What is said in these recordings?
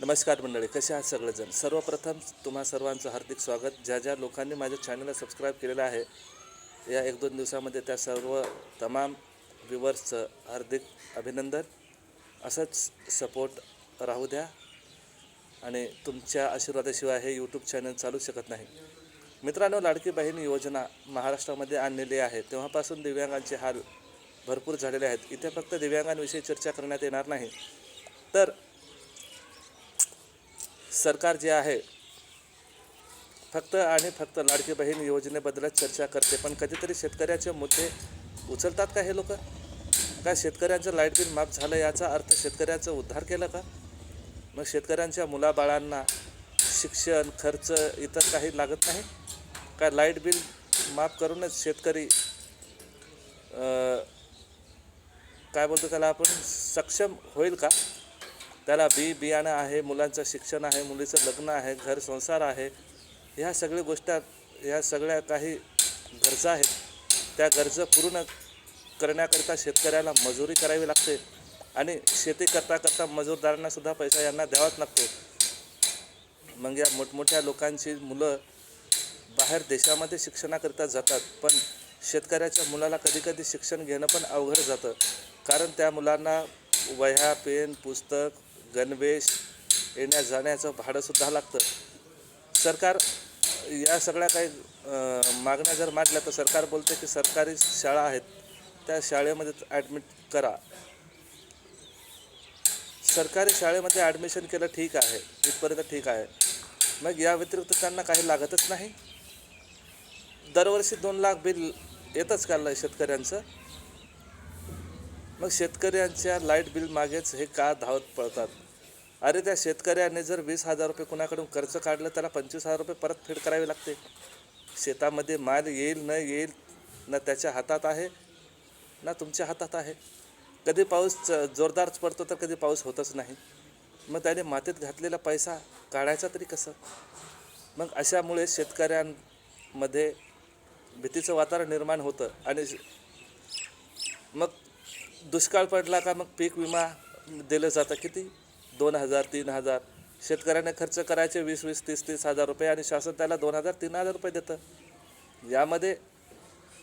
नमस्कार मंडळी कसे आहात सगळेजण? सर्वप्रथम तुम्हा सर्वांचं हार्दिक स्वागत. ज्या ज्या लोकांनी माझ्या चॅनलला सबस्क्राईब केलेलं आहे या एक दोन दिवसामध्ये त्या सर्व तमाम व्यूवर्सचं हार्दिक अभिनंदन. असंच सपोर्ट राहू द्या. आणि तुमच्या आशीर्वादाशिवाय हे यूट्यूब चॅनल चालू शकत नाही. मित्रांनो लाडकी बहीण योजना महाराष्ट्रामध्ये आणलेली आहे. तेव्हापासून दिव्यांगांचे हाल भरपूर झालेले आहेत. इथे फक्त दिव्यांगांविषयी चर्चा करण्यात येणार नाही. तर सरकार जे आहे फक्त आणि फक्त लाडकी बहीण योजनेबद्दलच चर्चा करते पण कधीतरी शेतकऱ्याचे मुद्दे उचलतात का हे लोक? का शेतकऱ्यांचं लाइट बिल माफ झालं याचा अर्थ शेतकऱ्याचं उद्धार केलं का? मग शेतकऱ्यांच्या मुलाबाळांना शिक्षण खर्च इतर काही लागत नाही? का लाइट बिल माफ करूनच शेतकरी काय बोलतो त्याला आपण सक्षम होईल का? त्याला बी बियाणं आहे मुलांचं शिक्षण आहे मुलीचं लग्न आहे घर संसार आहे ह्या सगळ्या गोष्टी ह्या सगळ्या काही गरजा आहेत. त्या गरजा पूर्ण करण्याकरिता शेतकऱ्याला मजुरी करावी लागते आणि शेती करता करता मजूरदारांनासुद्धा पैसा यांना द्यावाच लागतो. मग या मोठमोठ्या लोकांची मुलं बाहेर देशामध्ये शिक्षणाकरिता जातात पण शेतकऱ्याच्या मुलाला कधीकधी शिक्षण घेणं पण अवघड जातं. कारण त्या मुलांना वह्या पेन पुस्तक गणवेश येण्या जाण्याचं भाडंसुद्धा लागतं. सरकार या सगळ्या काही मागण्या जर मांडल्या तर सरकार बोलते की सरकारी शाळा आहेत त्या शाळेमध्ये ॲडमिट करा. सरकारी शाळेमध्ये ॲडमिशन केलं ठीक आहे इथपर्यंत ठीक आहे. मग या व्यतिरिक्त त्यांना काही लागतच नाही. दरवर्षी दोन लाख बिल येतच का शेतकऱ्यांचं? मग शेतकऱ्यांच्या लाइट बिल मागेच हे का धावत पळतात? अरे त्या शेतकऱ्याने जर वीस हजार रुपये कुणाकडून कर्ज काढलं त्याला पंचवीस हजार रुपये परतफेड करावी लागते. शेतामध्ये माल येईल न येईल ना त्याच्या हातात आहे ना तुमच्या हातात आहे. कधी पाऊस च- जोरदार पडतो तर कधी पाऊस होतच नाही. मग त्याने मातीत घातलेला पैसा काढायचा तरी कसं? मग अशामुळे शेतकऱ्यांमध्ये भीतीचं वातावरण निर्माण होतं आणि मग दुष्काळ पडला का मग पीक विमा दिलं जातं किती? दोन हजार तीन हजार. शेतकऱ्याने खर्च करायचे वीस वीस तीस तीस हजार रुपये आणि शासन त्याला दोन हजार तीन हजार रुपये देतं. यामध्ये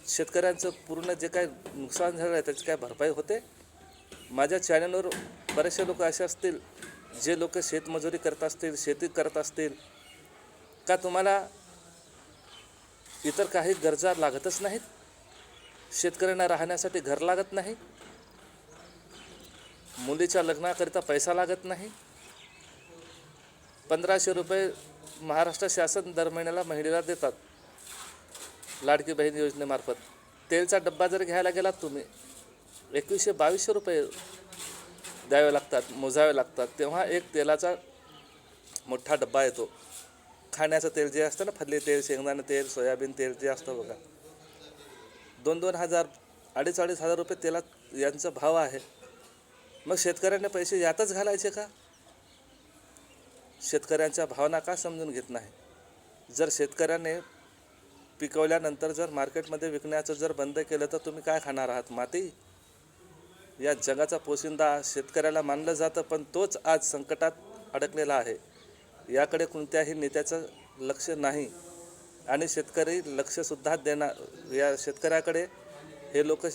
शेतकऱ्यांचं पूर्ण जे काय नुकसान झालं आहे त्याची काय भरपाई होते? माझ्या चॅनलवर बरेचसे लोक असे असतील जे लोक शेतमजुरी करत असतील शेती करत असतील. का तुम्हाला इतर काही गरजा लागतच नाहीत? शेतकऱ्यांना राहण्यासाठी घर लागत नाही? मुलीच्या लग्नाकरिता पैसा लागत नाही. पंधराशे रुपये महाराष्ट्र शासन दर महिन्याला महिलेला देतात. लाडकी बहीण योजनेमार्फत. तेलचा डब्बा जर घ्यायला गेलात तुम्ही एकवीसशे बावीसशे रुपये द्यावे लागतात मोजावे लागतात. तेव्हा एक तेलाचा मोठा डब्बा येतो. खाण्याचं तेल जे असतं ना फल्ली तेल शेंगदाणे तेल सोयाबीन तेल जे असतं बघा. दोन दोन हजार अडीच अडीच हजार रुपये तेलात यांचा भाव आहे. मग शेतकऱ्यांना पैसे यातच घालायचे का? शेतकऱ्यांच्या भावना का समजून घेत नाही? जर शेतकऱ्याने पिकवल्यानंतर जर मार्केटमध्ये विकण्याचं जर बंद केलं तर तुम्ही काय खाणार आहात? माती? या जगाचा पोशिंदा शेतकऱ्याला मानलं जातं पण तोच आज संकटात अडकलेला आहे. याकडे कोणत्याही नेत्याचं लक्ष नाही. आणि शेतकरी लक्षसुद्धा देणार या शेतकऱ्याकडे हे लोक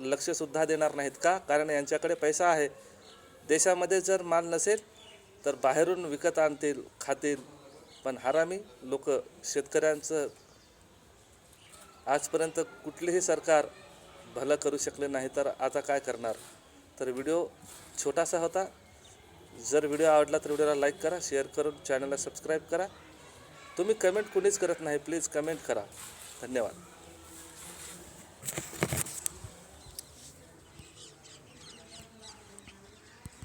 लक्षसुद्धा देणार नाहीत का? कारण यांच्याकडे पैसा आहे. देशामध्ये जर माल नसेल तर बाहेरून विकत आणतील खातील. पण हरामी लोक शेतकऱ्यांचं आजपर्यंत कुठलेही सरकार भलं करू शकले नाही तर आता काय करणार? तर व्हिडिओ छोटासा होता. जर व्हिडिओ आवडला तर व्हिडिओला लाईक करा शेअर करून चॅनलला सबस्क्राईब करा. तुम्ही कमेंट कुणीच करत नाही प्लीज कमेंट करा. धन्यवाद.